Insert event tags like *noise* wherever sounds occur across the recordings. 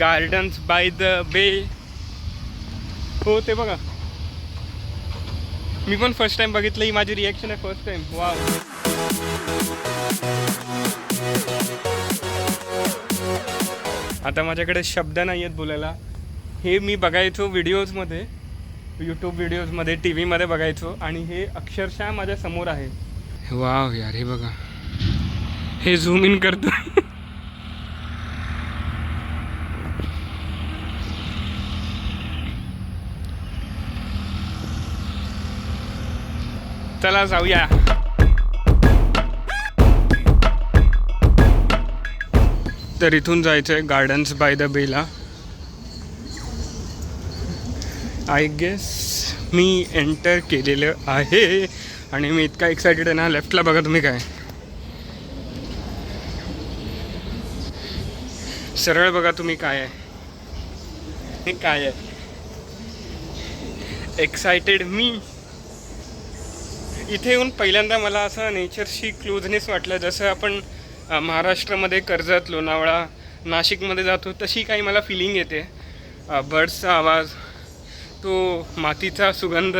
Gardens by the बे हो ते बघा. मी पण फर्स्ट टाइम बघितलं ही माझी रिॲक्शन आहे फर्स्ट टाइम वा आता माझ्याकडे शब्द नाही आहेत बोलायला. हे मी बघायचो व्हिडिओजमध्ये यूट्यूब व्हिडिओजमध्ये टी व्हीमध्ये बघायचो आणि हे अक्षरशः माझ्यासमोर आहे. वाव यार हे बघा. हे झूम इन करतो चला जाऊया. तर इथून जायचं आहे gardens by the Bela I guess मी एंटर केलेलं आहे. आणि मी इतका एक्सायटेड आहे ना लेफ्टला बघा तुम्ही काय. सरळ बघा तुम्ही काय आहे. काय आहे? एक्सायटेड मी. इथे येऊन पहिल्यांदा मला असं नेचरशी क्लोजनेस वाटलं. जसं आपण महाराष्ट्रामध्ये कर्जत लोणावळा नाशिकमध्ये जातो तशी काही मला फिलिंग येते. बर्ड्सचा आवाज तो मातीचा सुगंध.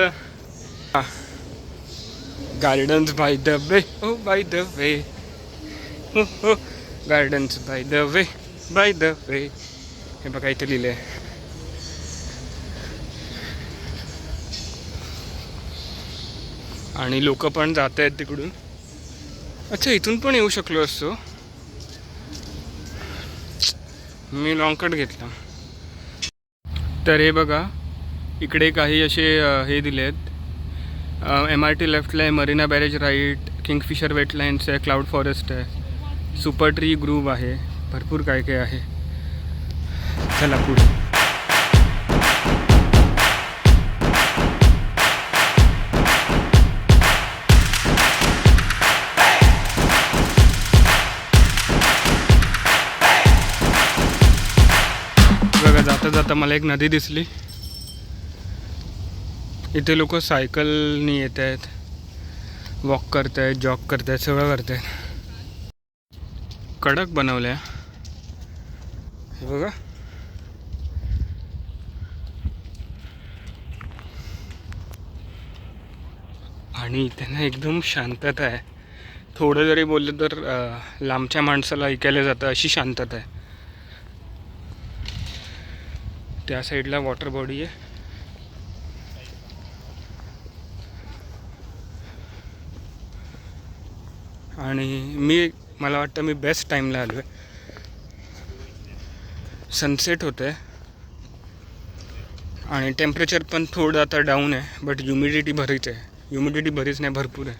गार्डन्स बाय द वे हो बाय द वे हो हो gardens by the way by the way हे बघा इथे लिहिलं आहे आणि लोक पण जात आहेत तिकडून. अच्छा इथून पण येऊ शकलो असतो. मी लॉंगकट घेतला. तर हे बघा इकडे काही असे हे दिले आहेत एम आर टी लेफ्टला आहे Marina Barrage right Kingfisher wetlands आहे क्लाउड फॉरेस्ट आहे. सुपर ट्री ग्रूव आहे. भरपूर काय काय आहे. चला पुढे. जाता जाता मला एक नदी दिसली. इथे लोक सायकलनी येत आहेत. वॉक करत आहेत जॉग करत आहेत सगळं करत आहेत कडक बनवल्या. हे बघा. आणि इथे ना एकदम शांतता आहे. थोडं जरी बोललं तर लांबच्या माणसाला ऐकायला जातं अशी शांतता आहे. त्या साईडला वॉटर बॉडी आहे. आणि मी मला वाटतं मी बेस्ट टाईमला आलो आहे सनसेट होतं आहे आणि टेम्परेचर पण थोडं आता डाऊन आहे बट ह्युमिडिटी भरीच आहे. ह्युमिडिटी भरीच नाही भरपूर आहे.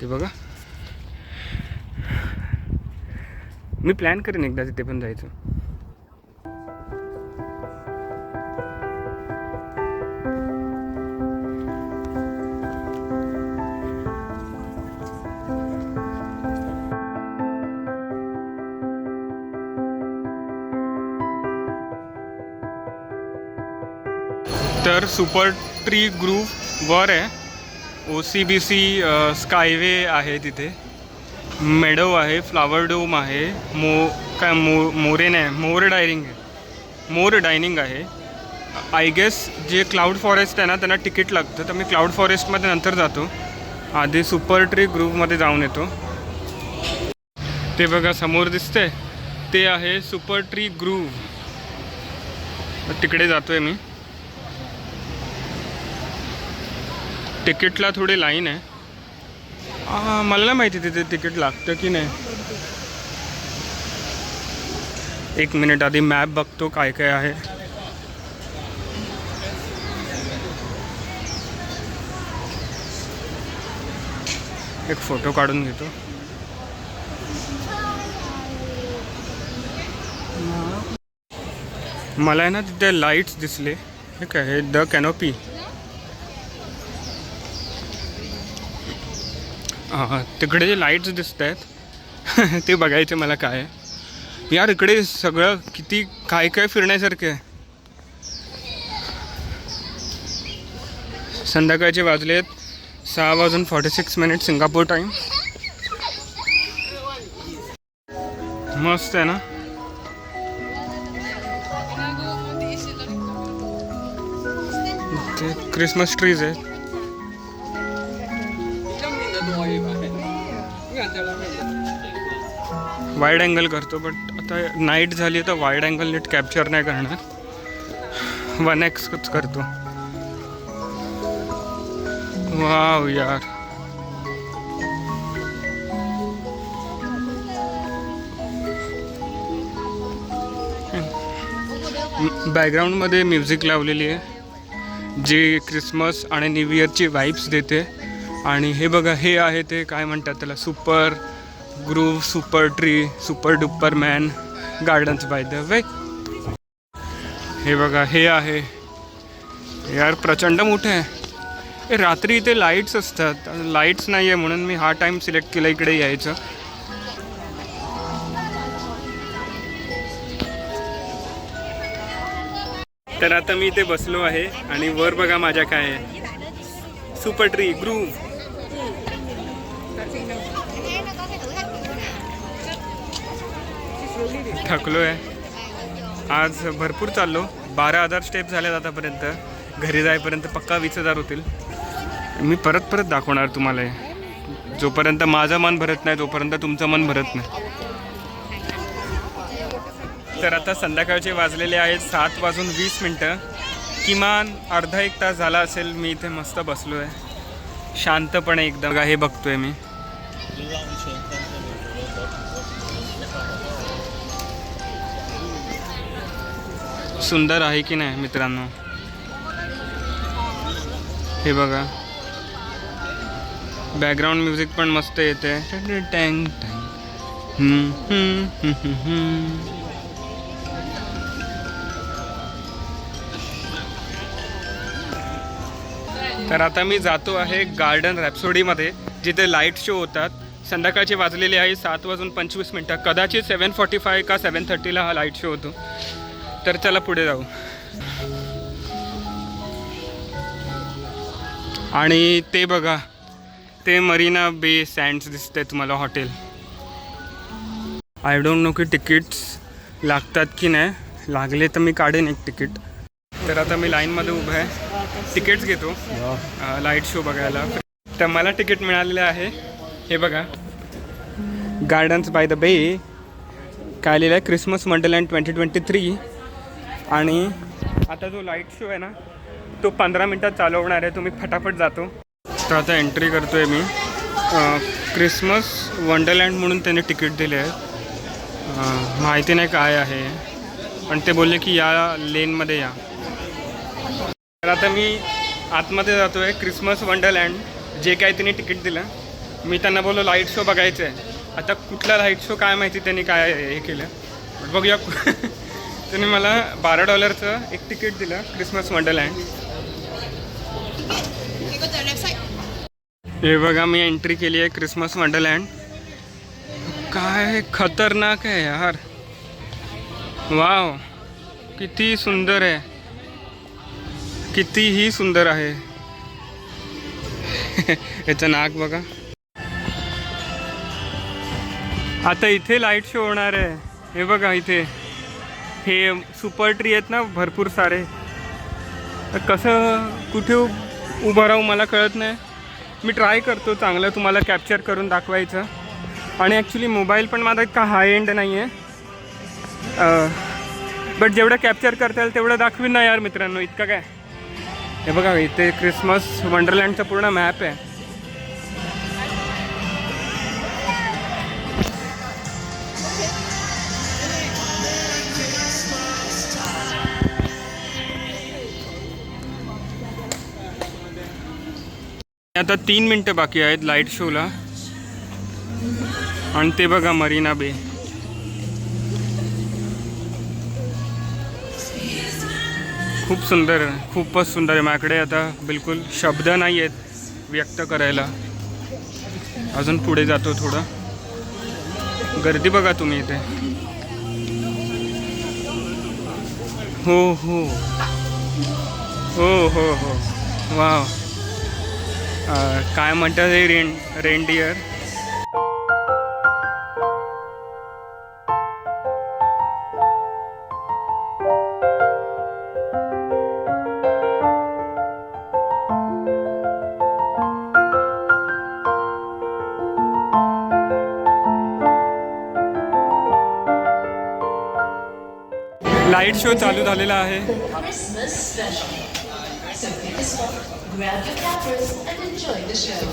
ते बघा. मी प्लॅन करेन एकदा तिथे पण जायचं. तर सुपर ट्री ग्रुप वर आहे. ओ सी बी सी स्कायवे आहे तिथे. मेडो आहे फ्लावर डोम आहे मो काय मो मोरे नाही मोर डायनिंग आहे. मोर डायनिंग आहे. आय गेस जे क्लाउड फॉरेस्ट आहे ना त्यांना तिकीट लागतं. तर मी क्लाउड फॉरेस्टमध्ये नंतर जातो. आधी सुपर ट्री ग्रुपमध्ये जाऊन येतो. ते बघा समोर दिसतंय. ते आहे सुपर ट्री ग्रुप तिकडे जातोय मी. तिकीटला थोडी लाईन आहे. मला नाही माहिती तिथे तिकीट लागतं की नाही. एक मिनिट आधी मॅप बघतो काय काय आहे. एक फोटो काढून घेतो. मला आहे ना तिथे लाईट्स दिसले. हे काय हे द कॅनोपी. हां तिकडे जे लाईट्स दिसत आहेत *laughs* ते बघायचे मला काय आहे. यार इकडे सगळं किती काय काय फिरण्यासारखं आहे. संध्याकाळचे वाजले आहेत सहा वाजून forty six minute Singapore time मस्त आहे ना? क्रिसमस ट्रीज आहेत. वाईड अँगल करतो बट आता नाईट झाली तर वाईड अँगल नीट कॅप्चर नाही करणार. वन एक्सच करतो. वाव यार. बॅकग्राऊंडमध्ये म्युझिक लावलेली आहे. जी क्रिसमस आणि न्यू इयरची वाईब्स देते. आणि हे बघा हे आहे ते काय म्हणतात त्याला super grove super tree super duper man gardens by the way हे बघा हे आहे. यार प्रचंड मोठे आहे. हे रात्री इथे लाईट्स असतात. लाईट्स नाही आहे म्हणून मी हा टाईम सिलेक्ट केला इकडे यायचं. तर आता मी इथे बसलो आहे आणि वर बघा माझ्या काय आहे. सुपर ट्री ग्रूव्ह थकलो आहे. आज भरपूर चाललो. बारा हजार स्टेप झाल्यात आतापर्यंत. घरी जायपर्यंत पक्का वीस हजार होतील. मी परत परत दाखवणार तुम्हाला हे. जोपर्यंत माझं मन भरत नाही तोपर्यंत तुमचं मन भरत नाही. तर आता संध्याकाळचे वाजलेले आहेत सात वाजून वीस मिनटं. किमान अर्धा एक तास झाला असेल मी इथे मस्त बसलो आहे शांतपणे एकदम हे बघतोय मी. सुंदर आहे की नाही मित्रांनो? हे बघा. बॅकग्राऊंड म्युझिक पण मस्त येते. टँग टँग तर आता मी जातो आहे गार्डन रॅप्सोडीमध्ये जिथे लाइट शो होतात. संध्याकाळचे वाजलेले आहे सात वाजून पंचवीस मिनटं. कदाचित सेवन फॉर्टी फाय का सेवन थर्टीला हा लाइट शो होतो. तर चला पुढे जाऊ. आणि ते बघा ते मरीना बे सँड्स दिसते तुम्हाला हॉटेल. आय डोंट नो की तिकीट्स लागतात की नाही. लागले तर मी काढेन एक तिकीट तर आता मी लाईनमध्ये उभं आहे. तिकीट्स घेतो. लाइट शो बघायला. तर मला तिकीट मिळालेलं आहे. हे बघा. गार्डन्स बाय द बे काय लिहिलं आहे. Christmas wonderland twenty twenty three आणि आता जो लाइट शो आहे ना तो पंधरा मिनटात चालू होणार आहे. तुम्ही फटाफट जातो. तर आता एंट्री करतो आहे मी क्रिसमस वंडरलँड म्हणून त्याने तिकीट दिले आहे माहिती नाही काय आहे. पण ते बोलले की या लेनमध्ये या. तर आता मी आतमध्ये जातो आहे क्रिसमस वंडरलँड जे काय त्यांनी तिकीट दिलं मी त्यांना बोललो लाइट शो बघायचं आहे आता कुठला लाइट शो काय माहिती त्यांनी काय हे केलं. बघूया. त्याने मला बारा डॉलरचं एक तिकीट दिलं क्रिसमस वंडरलँड. हे बघा मी एंट्री केली आहे क्रिसमस वंडरलँड. काय खतरनाक आहे यार. वाव किती सुंदर आहे. कितीही सुंदर आहे. *laughs* याचं नाक बघा. आता इथे लाइट शो होणार आहे. हे बघा इथे. हे सुपर ट्री आहेत ना भरपूर सारे. तर कसं कुठे उभं राहू मला कळत नाही. मी ट्राय करतो चांगलं तुम्हाला कॅप्चर करून दाखवायचं. आणि ॲक्च्युली मोबाईल पण माझा इतका हाय एंड नाही आहे बट जेवढं कॅप्चर करता येईल तेवढं दाखवीन ना यार मित्रांनो इतकं काय. हे बघा इथे क्रिसमस वंडरलँडचा पूर्ण मॅप आहे. आता तीन मिनटं बाकी आहेत लाइट शोला आणि ते बघा मरीना बे. खूप सुंदर खूपच सुंदर आहे. माझ्याकडे आता बिलकुल शब्द नाही आहेत व्यक्त करायला. अजून पुढे जातो थोडं. गर्दी बघा तुम्ही इथे. हो हो. हो हो हो. वाव. काय म्हणतात हे रेन रेनडियर लाइट शो चालू झालेला आहे. Grab your cameras and enjoy the show.